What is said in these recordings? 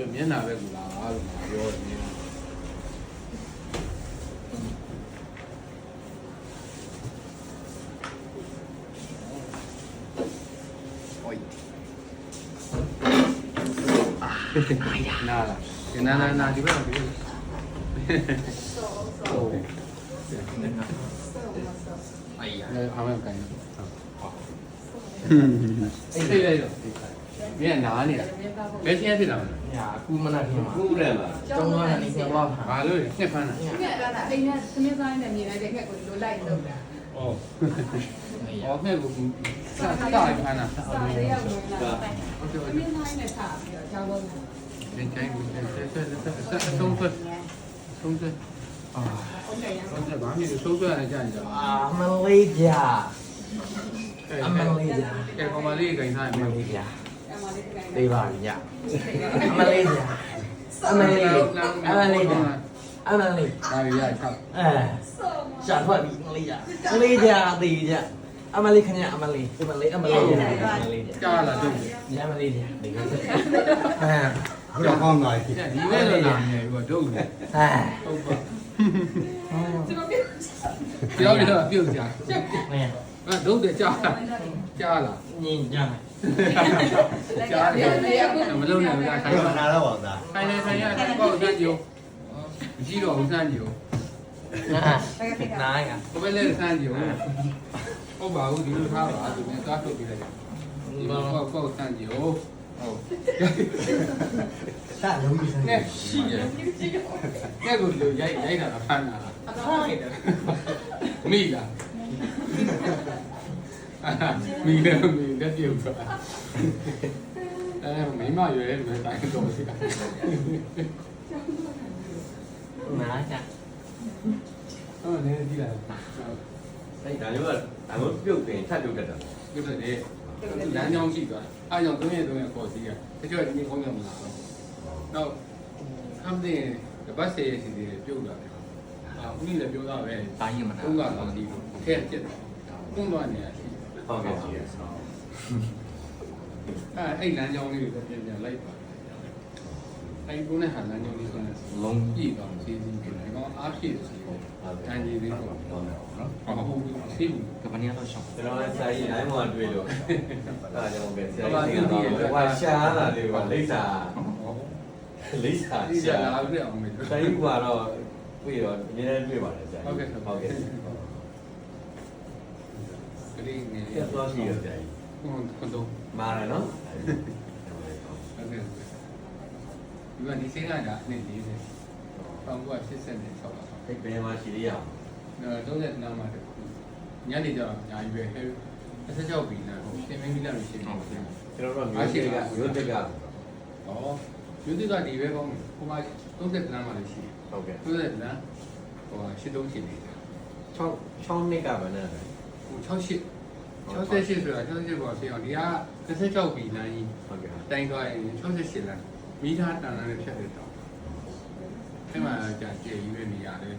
ဆိုမျက်နှာပဲကူလာလို့ငါပြောတယ်မျက်နှာနာလာဒီနာနာနာဒီဘက်ဒီဘက်ဟုတ်哎呀，အဲ့အားမကန်အဲ့စိတ်လိုက်တော့ မင်းကနားနေတာဘယ်ချင်းဖြစ်လာမလဲညာအခုမနက်ခင်းမှာခုလည်းပါကျောင်းသားကနေဆင်းသွားတာဘာလို့လဲနှစ်ဖမ်းတာဟုတ်ကဲ့ပါအိမ်ကသမင်းဆိုင်နဲ့မြင်လိုက်တဲ့ခက်ကိုလိုလိုက်လို့တာဟုတ်အော်မဲ့ကိုစာတာဖမ်းတာစာတွေရောက်လာတယ်သမင်းဆိုင်နဲ့စာပြီးတော့ကျောင်းသားပြန်ကြိုင်းကိုဆက်ဆက်ဆက်ဆက်အဆုံးသက်ဆုံးသက်အာဟုတ်ကဲ့ဟုတ်ကဲ့ဘာမှမဆုံးသက်ရကြရင်အာမလေးပြအမလေးပြကဲကောင်မလေးကိုင်ထားရင်မလေးပြ သေးပါပြီညအမလေးညာအမလေးအမလေးညာအမလေးဒါရီရချက်အဲရှာထွက်ပြီအမလေးညာအမလေးညာသေးကြအမလေးခင်ဗျာအမလေးအမလေးအမလေးညာအမလေးညာကြားလာတော့ညအမလေးညာဒီကအဲခုတော့ဟောင်းလာပြီဒီမဲ့လို့လာနေပြီတော့ဒုတ်အဲဟုတ်ပါကျွန်တော်ပြုတ်ပြောပြတော့ပြုတ်ကြမင်း အဲဒုတ်တယ်ကြားလားကြားလားညင်ညမယ်ကြားတယ်မလုံးနဲ့ကြာခိုင်းပါနာတော့ပါသားခိုင်းနေခိုင်းရခိုင်းပေါ့စမ်းကြည့်ဦးကြီးတော်ဦးစမ်းကြည့်ဦးနားရကိုပဲလဲစမ်းကြည့်ဦးဟုတ်ပါဘူးဒီလိုထားပါသူနဲ့ကားထုတ်ပြီးလိုက်ဒီမှာပေါ့ပေါ့စမ်းကြည့်ဦးဟုတ်စလုံးကြီးစမ်းနဲ့ရှိတယ်ကဲကိုလိုရိုက်ရိုက်တာဖမ်းတာလားဖမ်းတယ်မိလား မိတယ်မိလက်ပြုတ်သွားအဲမိမရွယ်တယ်လွယ်တိုင်းတော့ရှိတာမလားကြာအော်နည်းနည်းကြည့်လိုက်ဆိုင်ဒါမျိုးကဒါမျိုးပြုတ်ပြင်ထပ်ပြုတ်တတ်တာပြုတ်တတ်တယ်လမ်းကြောင်းရှိသွားအားကြောင့်၃ရက်၃ရက်ပေါ်စီးရတချို့ကဒီနေ့ခေါင်းကြောင်မလာတော့နောက်ဟမ်တဲ့တပတ်၁၀ရက်စီစီပြုတ်လာတယ်အာဦးလေးလည်းပြောတာပဲတိုင်းရမလားဟုတ်ကဲ့ဒီထဲကျက် တွန်းသွားနေတာရှိတယ်ဟုတ်ကဲ့ဟုတ်ကဲ့ဆောင်းအဲအဲ့လမ်းကြောင်းလေးကိုပြန်ပြန်လိုက်ပါအဲ့ဘုန်းနဲ့ဟာလမ်းကြောင်းလေးဆိုရင်လုံးပြည့်တော့စီးစီးပြန်တယ်ကောအားဖြည့်ဆိုတော့တန်ကြီးလေးပေါ့နော်ဟုတ်ဟုတ်ဆေးဘူးကဘာနေရတော့ရှောင်းကျွန်တော်ဆရာကြီးနိုင်မှာတွေ့လို့အဲ့ဒါကြောင့်ပဲဆရာကြီးကတော့ဟိုရှာလာတယ်ကွာလိမ့်စာလိမ့်စာရှာလာပြီအောင်မေဆရာကြီးကတော့တွေ့ရောအများကြီးတွေ့ပါတယ်ဆရာကြီးဟုတ်ကဲ့ဟုတ်ကဲ့ လေးငယ်ဆက်သွားရှိရဆရာကြီးကွန်ကွန်တော့မာရနော်ဟုတ်ကဲ့ဒီကဒီစင်းကဒါနဲ့40ပေါင်က80နဲ့6ပါအဲ့ဘယ်မှာရှိရအောင်တော့30နားမှာတခုညနေကျတော့ညာရွယ်ဟဲ26ပြီလားဟုတ်သင်မင်းပြီးလာလို့ရှိရင်ဟုတ်ကဲ့ကျွန်တော်တို့မျိုးတက်ကမျိုးတက်ကဩယူတိကဒီပဲကောင်းတယ်ဟိုမှာ30နားမှာလည်းရှိတယ်ဟုတ်ကဲ့30နားဟိုဟာ83ရှိနေတယ်6 6နှစ်ကဗန်းနဲ့ဟို 68 68ဆိုတာ68ပေါ့ဖြစ်အောင်ဒီက26ပြီလမ်းကြီးဟုတ်ကဲ့တိုင်းသွားရင်68လမ်းမိသားတန်လမ်းနဲ့ဖြတ်တဲ့တော့အဲ့မှာကြာကျေယူတဲ့နေရာလေ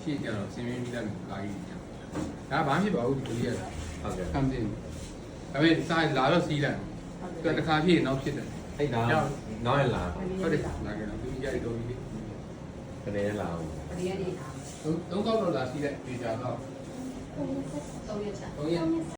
ရှေ့ကျတော့စင်မင်းမိသားမျိုးကားကြီးကြာဒါဘာမှဖြစ်ပါဘူးဒီလိုရတာဟုတ်ကဲ့ကမ်တင်ဒါပေမဲ့စာလာတော့စီးလိုက်သူတခါဖြစ်နောက်ဖြစ်တယ်အဲ့ဒါနောက်ရလာဟုတ်တယ်လာကြတော့သူကြိုက်တော့ပြီခဏလာအောင်ပရိယနေထားသုံးကောက်တော့လာစီးလိုက်ပြေချာတော့ သုံးရက်ချာသုံးရက်